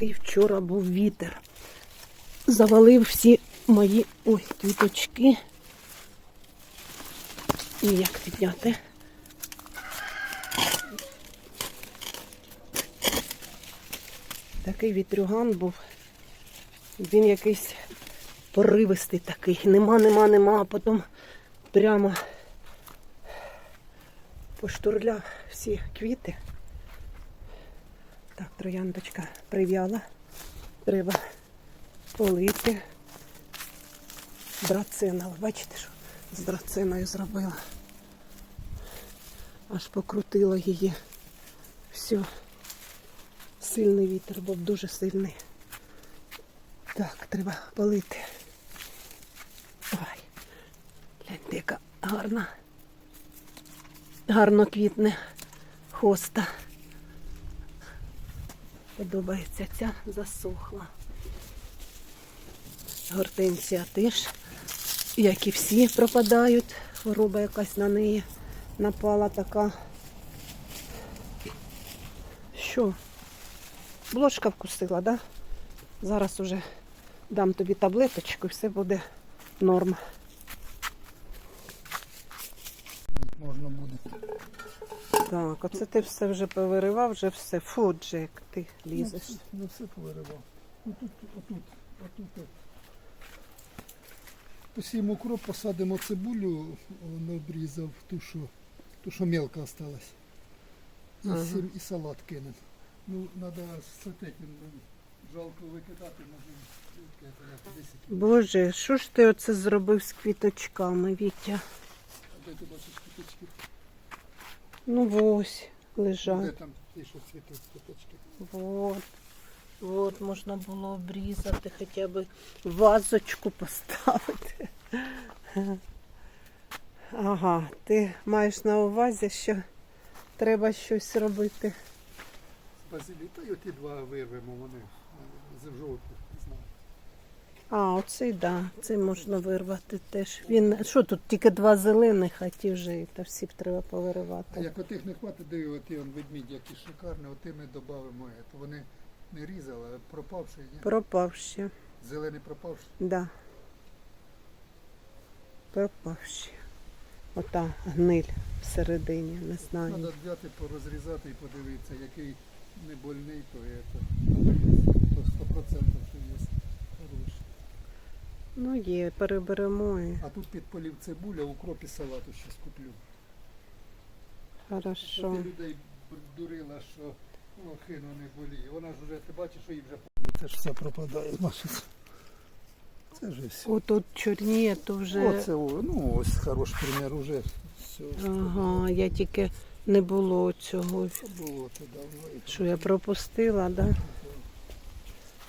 який вчора був вітер. Завалив всі мої ой, квіточки. І як підняти? Такий вітрюган був. Він якийсь поривистий такий. Нема, нема, нема, а потім прямо поштурляв всі квіти. Так, трояндочка прив'яла. Треба полити. Драцина. Ви бачите, що з драциною зробила. Аж покрутила її. Все. Сильний вітер був дуже сильний. Так, треба полити. Ой, гляньте, яка гарна. Гарно квітне хоста. Подобається ця засохла. Гортензія теж, як і всі, пропадають. Хвороба якась на неї напала така. Що? Блошка вкусила, да? Зараз уже дам тобі таблеточку і все буде норм. Можна буде. Так, оце ти все вже повиривав, вже все. Фу, Джек, ти лізеш. Ну, все- ну все повиривав. Ну, тут, отут, отут. Посіємо укроп, посадимо цибулю, не обрізав, ту, що, ту, що мелко осталась. І, Ага. сім- і салат кинемо. Ну, треба з жалко викидати, може, викидати, десь. Боже, що ж ти оце зробив з квіточками, Вітя? А Де ти бачиш квіточки? Ну ось, Де лежать. там ті, що цвітуть квіточки? Вот. Вот, можна було обрізати, хоча б вазочку поставити. Ага, ти маєш на увазі, що треба щось робити. Базилі, та й оті два вирвемо, вони з жовтих. А, оцей, да, цей можна вирвати теж. Він, що тут, тільки два зелених, а ті вже, та всі б треба А повиривати. як отих не хватить, де оті он ведмідь, які шикарні, оти ми додамо. Вони не різали, а пропавши, ні? Пропав ще, Зелений пропавши. да. Пропав ще. Ота гниль всередині, не знаю. Треба взяти, порозрізати і подивитися, який не больний, то. То 100% що є хороший. Ну є, переберемо і А тут під полів цибуля, укроп і салату ще куплю. хорошо. Ти людей дурила, що лохину не боліє. Вона ж вже, ти бачиш, що їй вже Це ж все пропадає. Наше. Це ж все. Отут чорніє, то вже. Оце, о, ну ось хороший примір, уже все. Ага, я тільки не було цього, Це було то давно. і що я пропустила, да?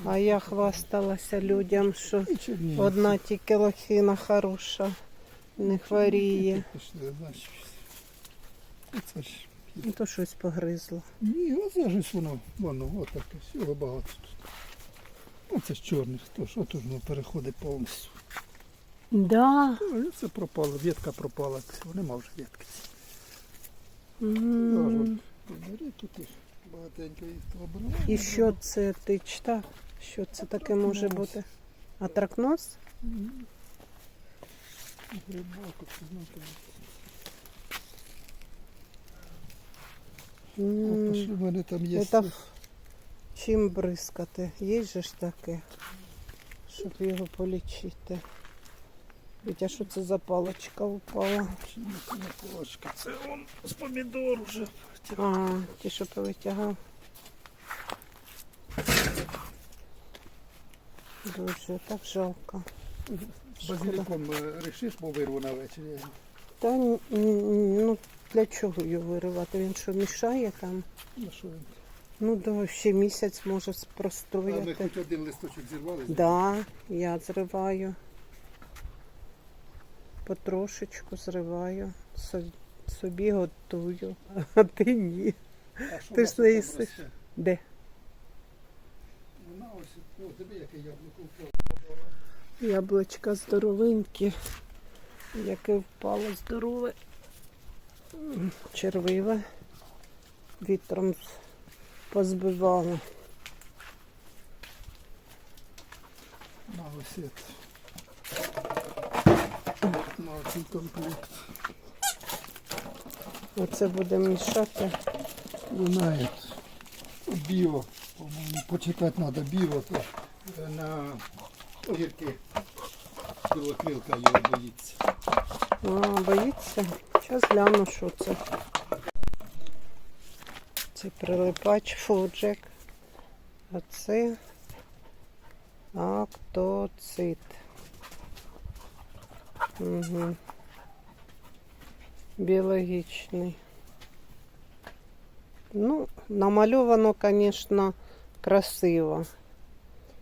А я хвасталася людям, що одна тільки лохина хороша, не хворіє. Значить. Оце ж. Ну то щось погризло. Ні, оце ж воно, воно, отаке, всього багато тут. Оце ж чорних, то що тут воно переходить повністю. Да. Ну, Це пропало, ветка пропала, нема вже ветки. Тут багатенько їх. І що це ти читав? Що це таке може бути? Атракноз? Мгм. Грибок, ну, там. Є. Это чим бризкати? Є же ж таке, щоб його полічити. Вітя, що це за паличка упала? Палочка. Це он з помідор уже. Ага, ті, що повитягав. Дуже так жалко. Базиліком е, рішиш, бо вирву на вечір. Та ну для чого його виривати? Він що мішає там? Ну, що він? Ну да, ще місяць може А ми спростояти. хоч один листочок зірвали. Да, я зриваю. Потрошечку зриваю. Со- Собі готую, а ти ні. А що Ти у ж вас не там їсиш. росте? Де? Тебе яке яблуко впало. Яблучка здоровенькі. Яке впало здорове. Червиве. Вітром позбивало. Осет. На цей комплект. Оце будемо мішати. Знает. Біо, по-моєму, почитати треба біо, е, на огірки. Білокрилка його боїться. А, боїться. Зараз гляну, що це. Це прилипач фуджек. А це актоцит. Угу. Біологічний. Ну, намальовано, звісно, красиво.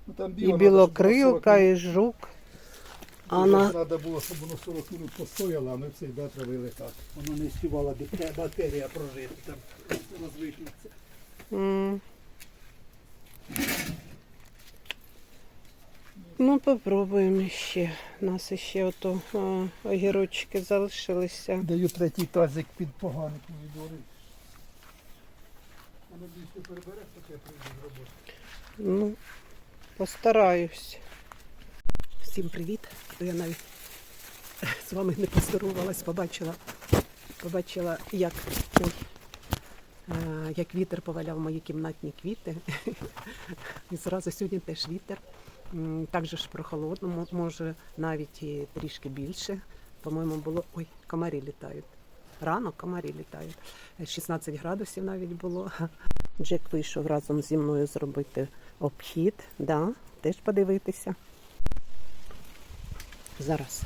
Ну, там І білокрилка, і жук. А на... Треба було, щоб воно 40 минут постояло, а ми все да, травили так. Воно не співала бактерія прожити, там розвишиться. М. Ну, попробуємо ще. У нас ще ото а, огірочки залишилися. Даю третій тазик під погані помідори. Ти перебереш, то я прийду з роботи. Ну, постараюсь. Всім привіт! Я навіть з вами не поздоровалась, побачила, побачила, як, ой, е, як вітер поваляв мої кімнатні квіти. І зразу сьогодні теж вітер. М, Так же ж прохолодно, мо- може навіть і трішки більше. По-моєму, було. Ой, комарі літають. Рано комарі літають. Е, 16 градусів навіть було. Джек вийшов разом зі мною зробити обхід, да, теж подивитися. Зараз.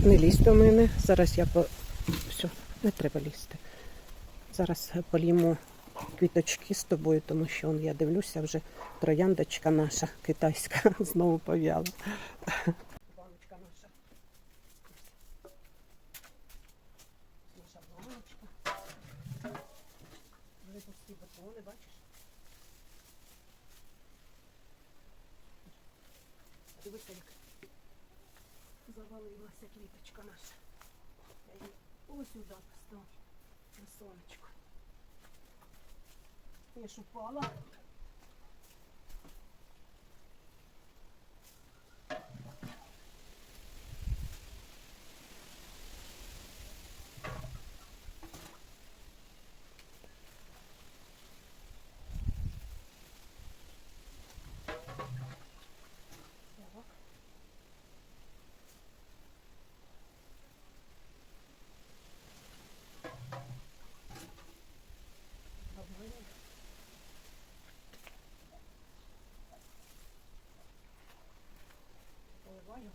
Не лізь до мене. Зараз я по. Все, не треба лізти. Зараз полімо квіточки з тобою, тому що я дивлюся, вже трояндочка наша китайська знову пов'яла. Баночка наша. Наша баночка. Випусті бутони, бачиш? Дивися, як завалилася квіточка наша. Я її ось сюди поставлю на сонечко. Я ж упала. Так. Нормально. Поливаю.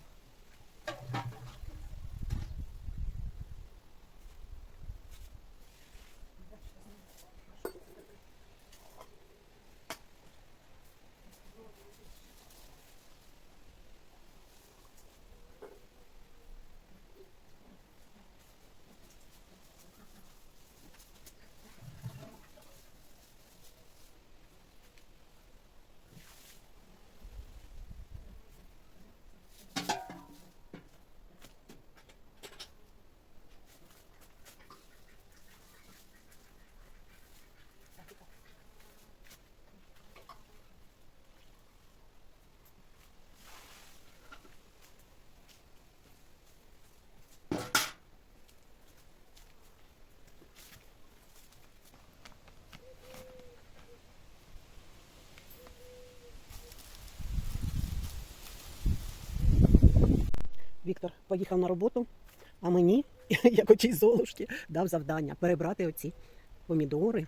Віктор поїхав на роботу, а мені, як очій золушки, дав завдання перебрати оці помідори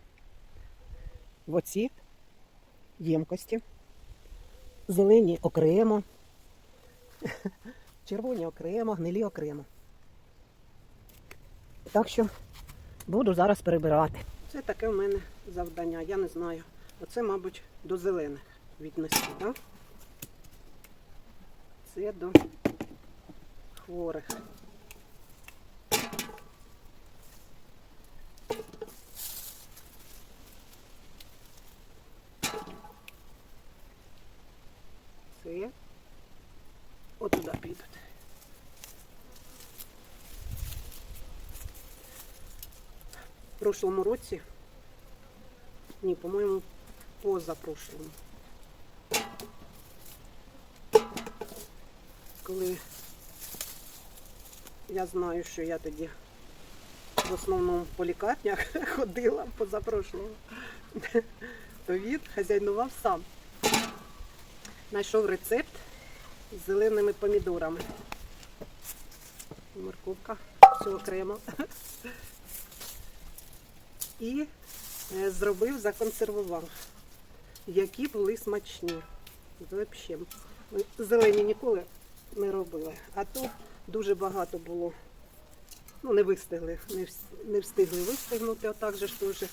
в оці ємкості. Зелені окремо, червоні окремо, гнилі окремо. Так що буду зараз перебирати. Це таке в мене завдання, я не знаю. Оце, мабуть, до зелених віднести, так? Це до хворих. Це отуди підуть. В прошлому році, ні, по-моєму, позапрошлому. коли я знаю, що я тоді в основному по лікарнях ходила позапрошлого, то він хазяйнував сам. Знайшов рецепт з зеленими помідорами. Морковка, все окремо. І е, зробив, законсервував, які були смачні. Взагалі. Зелені ніколи не робили. А тут дуже багато було. Ну, не вистигли, не, встигли вистигнути, отак же ж теж.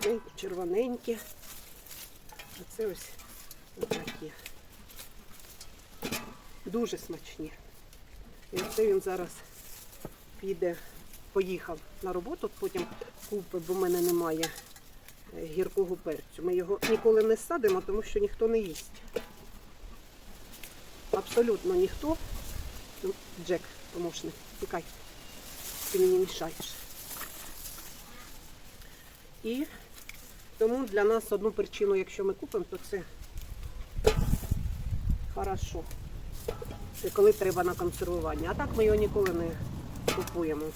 Це червоненькі. А це ось такі. Дуже смачні. І оце він зараз піде, поїхав на роботу, потім купить, бо в мене немає е, гіркого перцю. Ми його ніколи не садимо, тому що ніхто не їсть. Абсолютно ніхто. Ну, Джек, помощник, тікай. Ти мені мішаєш. І тому для нас одну причину, якщо ми купимо, то це хорошо. Це коли треба на консервування. А так ми його ніколи не купуємо.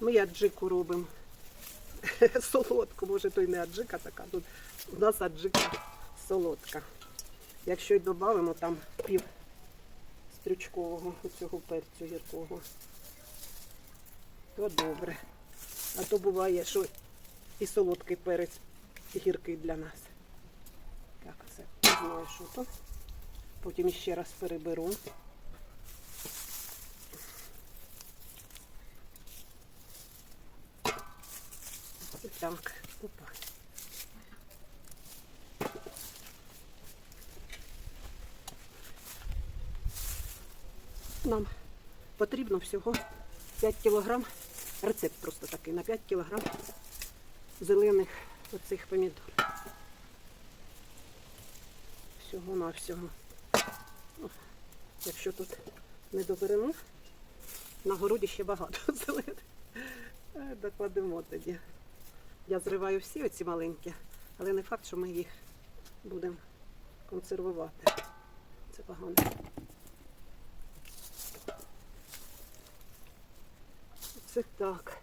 Ми аджику робимо. Солодку, може, то й не аджика така. Тут у нас аджика солодка. Якщо й додамо там пів стрючкового цього перцю гіркого, то добре. А то буває, що і солодкий перець гіркий для нас. Так, це знаю, що то. Потім ще раз переберу. І так, опа. Нам потрібно всього 5 кілограм. Рецепт просто такий на 5 кілограм зелених оцих помідор. Всього на всього. Якщо тут не доберемо, на городі ще багато зелених. Е, Докладемо тоді. Я зриваю всі оці маленькі, але не факт, що ми їх будемо консервувати. Це погано. Це так.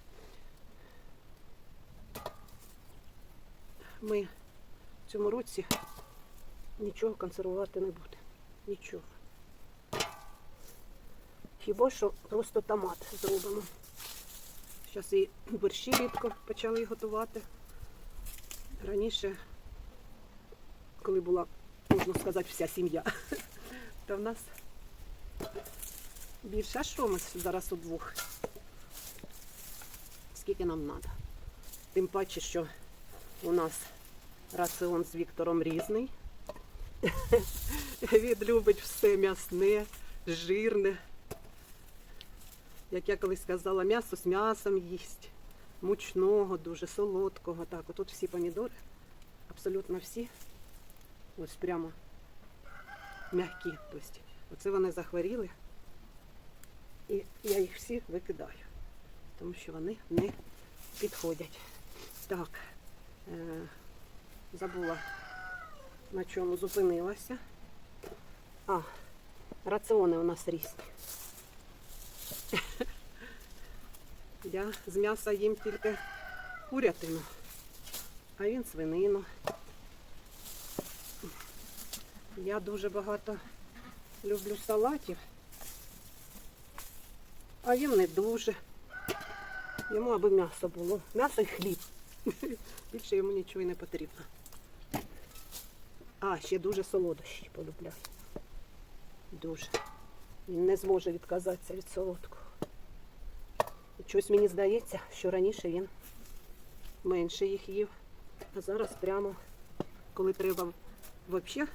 Ми в цьому році нічого консервувати не будемо. Нічого. Хіба що просто томат зробимо. Зараз і борщі рідко почали готувати. Раніше, коли була, можна сказати, вся сім'я, то в нас більше. А що ми зараз удвох? Скільки нам треба? Тим паче, що у нас раціон з Віктором різний. Він любить все м'ясне, жирне. Як я колись сказала, м'ясо з м'ясом їсть, мучного, дуже солодкого. Так, отут всі помідори, абсолютно всі, ось прямо м'які. Тобто, оце вони захворіли. І я їх всі викидаю, тому що вони не підходять. Так, е, забула на чому зупинилася. А, раціони у нас різні. Я з м'яса їм тільки курятину, а він свинину. Я дуже багато люблю салатів, а їм не дуже. Йому аби м'ясо було. М'ясо і хліб. Більше йому нічого й не потрібно. А, ще дуже солодощі полюбляє. Дуже. Він не зможе відказатися від солодкого. І Щось мені здається, що раніше він менше їх їв. А зараз прямо, коли треба взагалі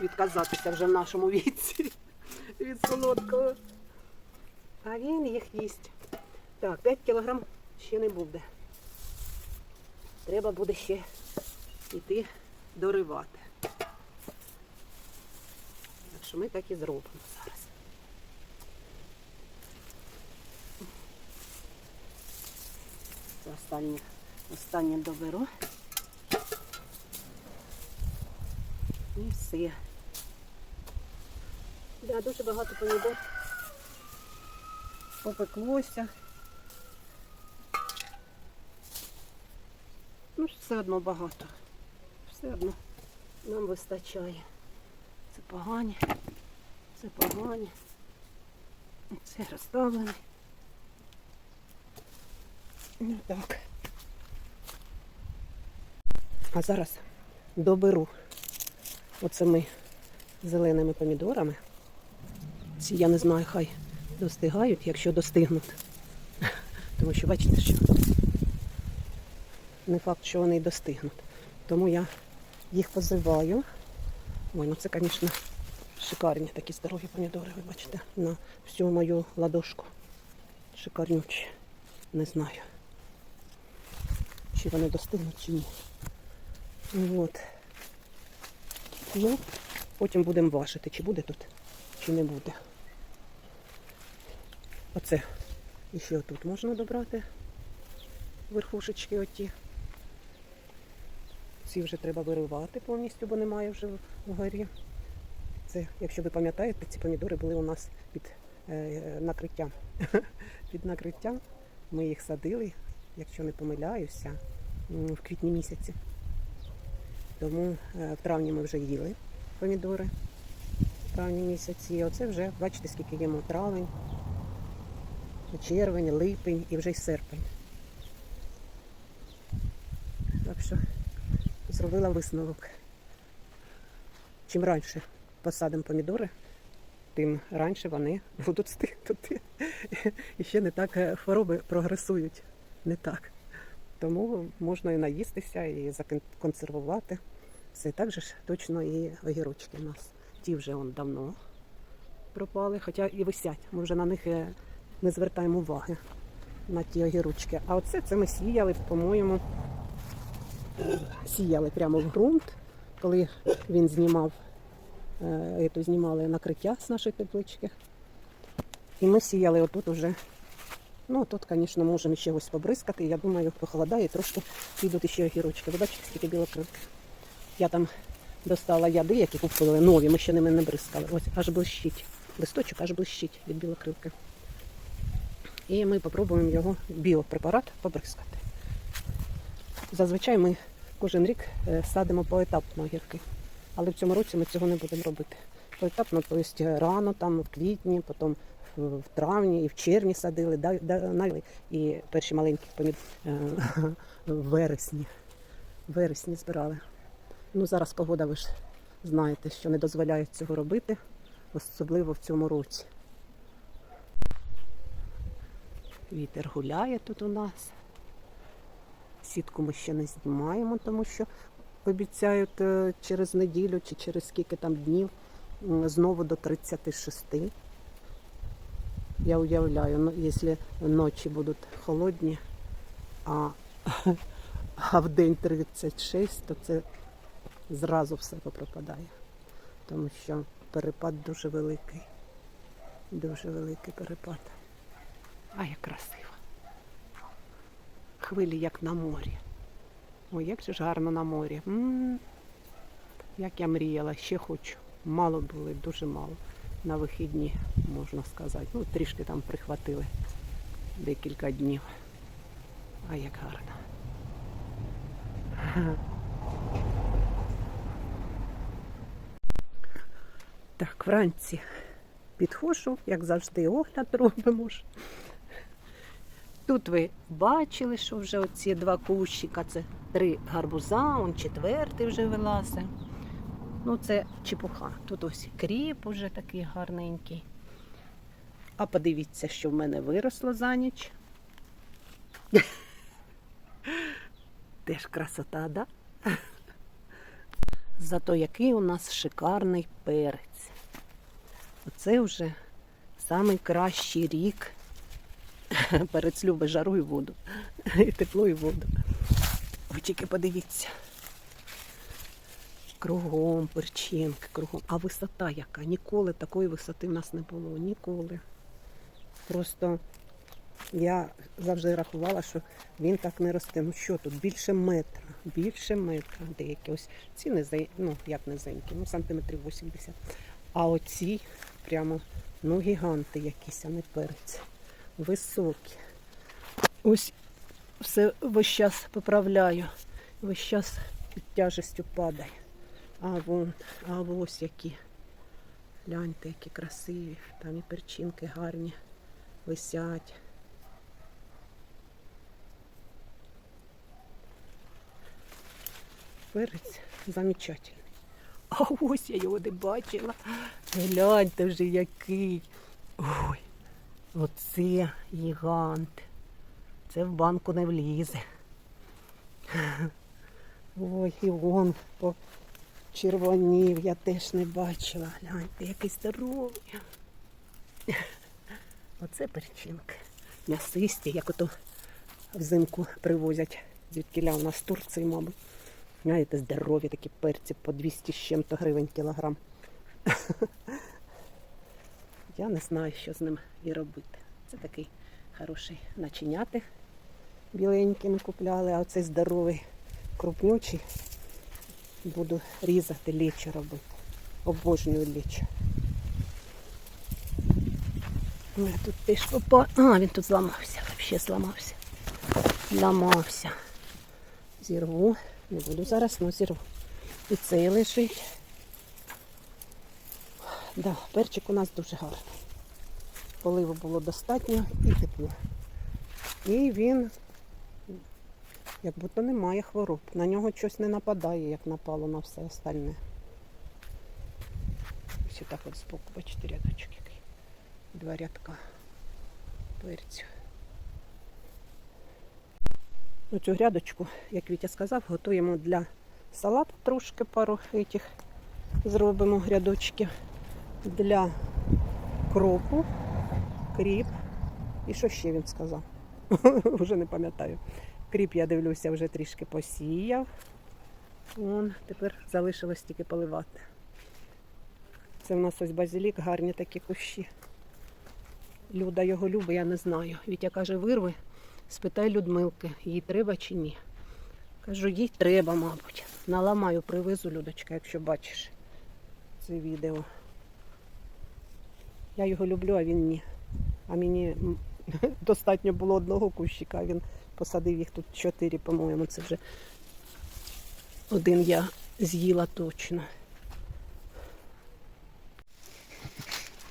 відказатися вже в нашому віці від солодкого. А він їх їсть. Так, 5 кілограм ще не буде. Треба буде ще йти доривати. Так що ми так і зробимо зараз. Це останнє, останнє доберу. І все. Да, дуже багато помідор. Попеклося. Ну, ж все одно багато. Все одно нам вистачає. Це погані. Це погані. Це розставлене. Ну так. А зараз доберу. Оце ми зеленими помідорами. Ці я не знаю, хай достигають, якщо достигнуть. Тому що бачите, що не факт, що вони й достигнуть. Тому я їх позиваю. Ой, ну це, звісно, шикарні такі здорові помідори, ви бачите, на всю мою ладошку. Шикарнючі. Не знаю, чи вони достигнуть, чи ні. От. Ну, потім будемо важити, чи буде тут, чи не буде. Оце і ще тут можна добрати верхушечки оті. Ці вже треба виривати повністю, бо немає вже вгорі. Це, якщо ви пам'ятаєте, ці помідори були у нас під е, накриттям. під накриттям. Ми їх садили, якщо не помиляюся, в квітні місяці. Тому е, в травні ми вже їли помідори. В травні місяці. Оце вже, бачите, скільки їмо травень, червень, липень і вже й серпень. Так що зробила висновок. Чим раніше посадимо помідори, тим раніше вони будуть стигнути. І ще не так е, хвороби прогресують. Не так. Тому можна і наїстися, і законсервувати. Все так же ж точно і огірочки у нас. Ті вже он давно пропали, хоча і висять. Ми вже на них е, не звертаємо уваги на ті огірочки. А оце це ми сіяли, по-моєму, сіяли прямо в ґрунт, коли він знімав, е, то знімали накриття з нашої теплички. І ми сіяли отут уже. Ну, тут, звісно, можемо ще ось побризкати. Я думаю, похолодає, трошки підуть ще огірочки. Ви бачите, скільки білокрилки. Я там достала яди, які купили нові, ми ще ними не бризкали. Ось аж блищить. Листочок аж блищить від білокрилки. І ми спробуємо його біопрепарат побризкати. Зазвичай ми кожен рік е, садимо поетапно огірки. Але в цьому році ми цього не будемо робити. Поетапно, тобто рано, там в квітні, потім в травні і в червні садили, і перші маленькі помід е, в вересні. Вересні збирали. Ну зараз погода, ви ж знаєте, що не дозволяє цього робити, особливо в цьому році. Вітер гуляє тут у нас. Сітку ми ще не знімаємо, тому що обіцяють е, через неділю чи через скільки там днів знову до 36. Я уявляю, ну, якщо ночі будуть холодні, а, а в день 36, то це зразу все попропадає. Тому що перепад дуже великий. Дуже великий перепад. А як красиво. Хвилі як на морі. Ой, як же ж гарно на морі. м Як я мріяла, ще хочу. Мало були, дуже мало. На вихідні, можна сказати. Ну, трішки там прихватили декілька днів. А як гарно. Так, вранці підходжу, як завжди, огляд робимо. Тут ви бачили, що вже оці два кущика, це три гарбуза, он четвертий вже вилазить. Ну, це чепуха. Тут ось кріп уже такий гарненький. А подивіться, що в мене виросло за ніч. Теж красота, да? Зато який у нас шикарний перець. Оце вже найкращий рік. Перець любить жару і воду. І тепло, і воду. Ви тільки подивіться. Кругом перчинки, кругом. А висота яка? Ніколи такої висоти в нас не було. Ніколи. Просто Я завжди рахувала, що він так не росте. Ну що тут, більше метра, більше метра. Деякі ось ці низенькі, ну як низенькі, ну сантиметрів 80. А оці прямо ну гіганти якісь, а не перець. Високі. Ось все весь час поправляю. Весь час під тяжестю падає. А вон, а ось які. Гляньте, які красиві. Там і перчинки гарні висять. Перець замечательний. А ось я його не бачила. Гляньте вже який. Ой, оце гігант. Це в банку не влізе. Ой, і вон почервонів, я теж не бачила. Гляньте, який здоровий. Оце перчинки. М'ясисті, як ото взимку привозять звідкіля у нас Турції, мабуть. Знаєте, здорові такі перці по 200 з чим-то гривень кілограм. Я не знаю, що з ним і робити. Це такий хороший начиняти. Біленький ми купляли, а оцей здоровий крупнючий буду різати, лічо робити. Обожнюю лічо. Я тут теж попа. А, він тут зламався, взагалі зламався. Зламався. Зірву. Не буду зараз, ну зірву. І цей лежить. Да, перчик у нас дуже гарний. Поливу було достатньо і тепло. І він як будто не має хвороб. На нього щось не нападає, як напало на все остальне. Ось так от збоку, бачите, рядочок який. Два рядка перцю. Оцю грядочку, як Вітя сказав, готуємо для салату трошки пару этих зробимо грядочків для кропу, кріп. І що ще він сказав? Вже не пам'ятаю. Кріп, я дивлюся, вже трішки посіяв. Вон, тепер залишилось тільки поливати. Це в нас ось базилік, гарні такі кущі. Люда його любить, я не знаю. Вітя каже, вирви, спитай Людмилки, їй треба чи ні. Кажу, їй треба, мабуть. Наламаю, привезу, Людочка, якщо бачиш це відео. Я його люблю, а він ні. А мені достатньо було одного кущика, він посадив їх тут чотири, по-моєму. Це вже один я з'їла точно.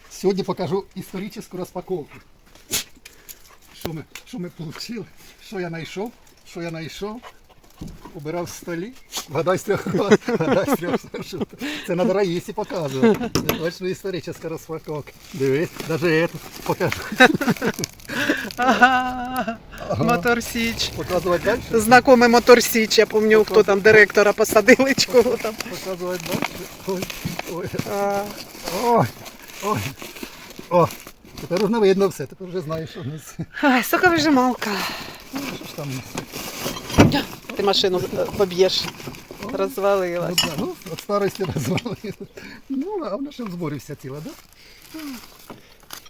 Сьогодні покажу історичну розпаковку. Що ми, що ми отримали, що я знайшов, що я знайшов. Убирав столі. Вода з трьох вода з трьох сторон. Це на Раїсі показувати. Точно історична розпаковка. Дивись, навіть це покажу. Ага, Мотор Січ. Показувати далі. Знакомий Мотор Січ, я пам'ятаю, хто там директора посадили, чи кого там. Показувати далі. Ой, ой, А, ой, ой. О, тепер вже видно все, тепер вже знаєш, що в нас. Ай, соковижималка. Ну, Що ж там у нас? Ти машину е, поб'єш. Ну, Розвалилась. да, ну, від старості розвалили. Ну, а вона ще в зборі вся ціла, так? Да?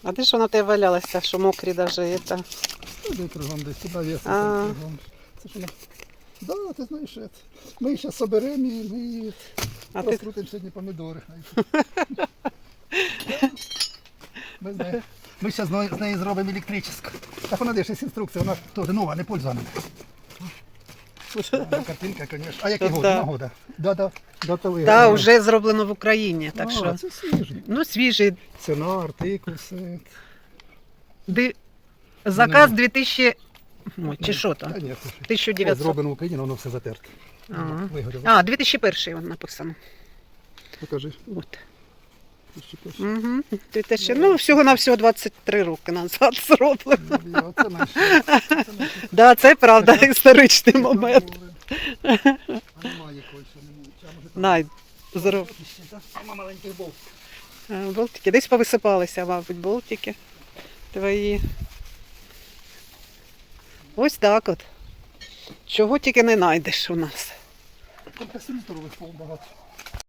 А де ж вона тебе валялася, що мокрі даже це? Ну, де кругом десь, туди А. кругом. Це ж вона. Да, ти знаєш, це. ми її зараз соберемо і ми її А ти сьогодні помідори. Ми з нею, ми зараз з неї зробимо електричну. Так вона де ж є інструкція, вона теж нова, не пользована. Картинка, звісно. А який Та год? да. Да, да. Датовий. да, вже зроблено в Україні, так а, що Це свіжий. ну свіжий. Ціна, артикул, все. Ди... Заказ 2000... Ой, чи що там? Та ні, це ж. 1900. От зроблено в Україні, воно все затерте. Ага. Вигоріло. А, 2001 он написано. Покажи. От. Угу. Ти те ще, ну, всього на всього 23 роки назад зроблено. Це наше. Да, це правда історичний момент. А немає якоїсь, що немає. Чи, а може, там Най, зроб. ще, так? Сама маленький болт. А, Болтики. Десь повисипалися, мабуть, болтики твої. Ось так от. Чого тільки не знайдеш у нас. Компресориторових пол багато.